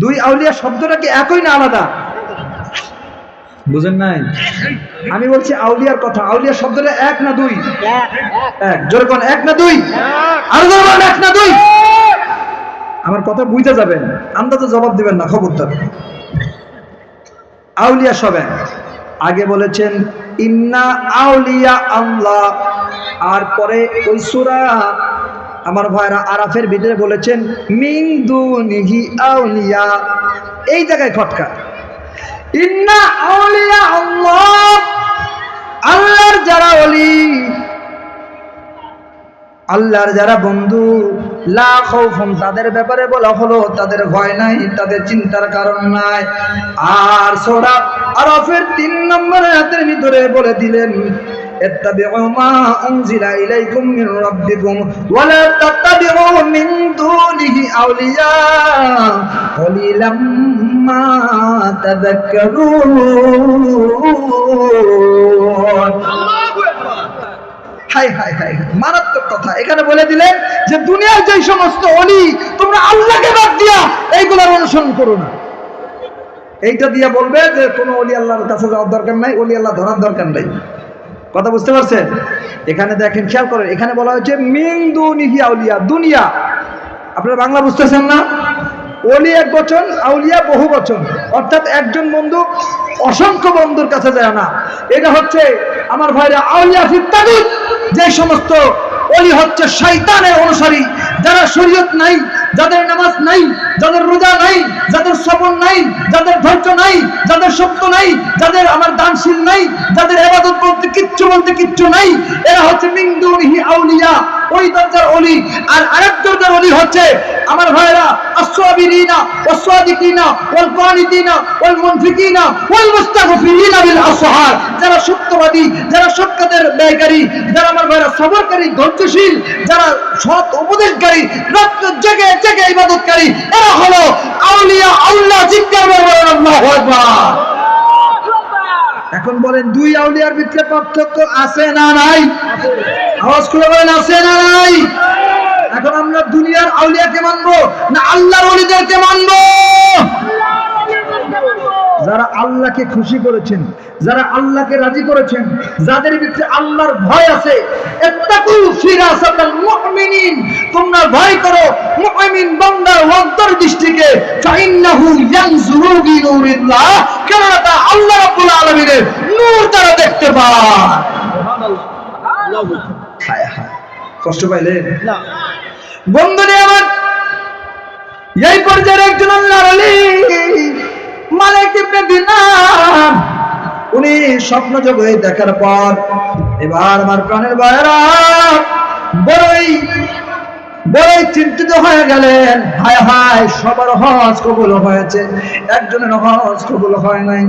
দুই আউলিয়া শব্দটা কি একই না আলাদা? বুঝেন নাই? আমি বলছি আউলিয়ার কথা। আউলিয়া শব্দটা এক না দুই? এক। জোরে কোন এক না দুই? আরও জোরে এক না দুই? আমার কথা বুঝতে যাবেন, আন্দাজে জবাব দিবেন না, খবরদার। আউলিয়া সব এক। আগে বলেছেন, ইন্না আউলিয়া আল্লাহ আর পরে ওই সূরা আমার ভাইরা আরাফের ভিতরে বলেছেন, মিন দুনিহি আউলিয়া। এই জায়গায় খটকা। ইন্না আউলিয়া আল্লাহ। আল্লাহর যারা অলি আল্লাহর যারা বন্ধু, লা খাউফুন তাদের ব্যাপারে বলা হলো, তাদের ভয় নাই, তাদের চিন্তার কারণ নাই। আর সূরা আরাফের 3 নম্বর হাতের ভিতরে বলে দিলেন اتبعوا ما أنزل إليكم من ربكم ولا تتبعوا من دونه أولياء قليلا ما تذكرون হাই হাই হাই হাই। মারাত্মক কথা এখানে বলে দিলেন যে দুনিয়ার যে সমস্ত অলি তোমরা আল্লাহকে বাদ দিয়া এইগুলোর অনুসরণ করো না এইটা দিয়া বলবে যে কোনো অলি আল্লাহর কাছে যাওয়ার দরকার নাই অলি আল্লাহ ধরার দরকার নাই কথা বুঝতে পারছেন? এখানে দেখেন, খেয়াল করেন, এখানে বলা হয়েছে, মিন দুনিহি আউলিয়া, দুনিয়া। আপনারা বাংলা বুঝতেছেন না? অলি এক বচন, আউলিয়া বহু বচন। অর্থাৎ একজন বন্ধু অসংখ্য বন্ধুর কাছে যায় না। এটা হচ্ছে আমার ভাইরা আউলিয়া ফিত্তাগুত যে সমস্ত অলি হচ্ছে শয়তানের অনুসারী, যারা শরীয়ত নাই যাদের নামাজ নাই, যাদের রোজা নাই, যাদের সবর নাই, যাদের ধৈর্য নাই, যাদের সত্য নাই, যাদের আমার দানশীল নাই, যাদের এবাদত বলতে কিচ্ছু বলতে কিচ্ছু নাই, এরা হচ্ছে মিন্দুনিহি আউলিয়া। ওই দরজার অলি। আর আরেক দরজার অলি হচ্ছে আমার ভাইরা আসসাবিরিনা জেগে ইবাদতকারী, এরা হলো আউলিয়া এখন বলেন, দুই আউলিয়ার ভিতরে পার্থক্য আছে না নাই? আওয়াজ করে বলেন, আছে না নাই? এখন আমরা দুনিয়ার আউলিয়াকে মানবো না আল্লাহর অলিদেরকে মানবো? যারা আল্লাহকে খুশি করেছেন যারা আল্লাহকে রাজি করেছেন যাদের ভিতরে আল্লাহর ভয় আছে তোমরা ভয় করো মুমিন বান্দার অন্তর দৃষ্টিকে ফাইন্নাহু ইয়ানজুরু বিনুরিল্লাহ কেন তা আল্লাহ রাব্বুল আলামিনের নূর তারা দেখতে পায়। কষ্ট পাইলেন? বন্ধুরে আমার এই পর্যায়ে একজন আল্লাহর আলী, মালিক ইবনে দিনার। উনি স্বপ্ন জগে দেখার পর এবার আমার প্রাণের বাইরা বড়ই বড়ই চিন্তিত হয়ে গেলেন। হায় হায়, সবার হজ কবুল হয়েছে। একজনের হজ কবুল হয় নাই।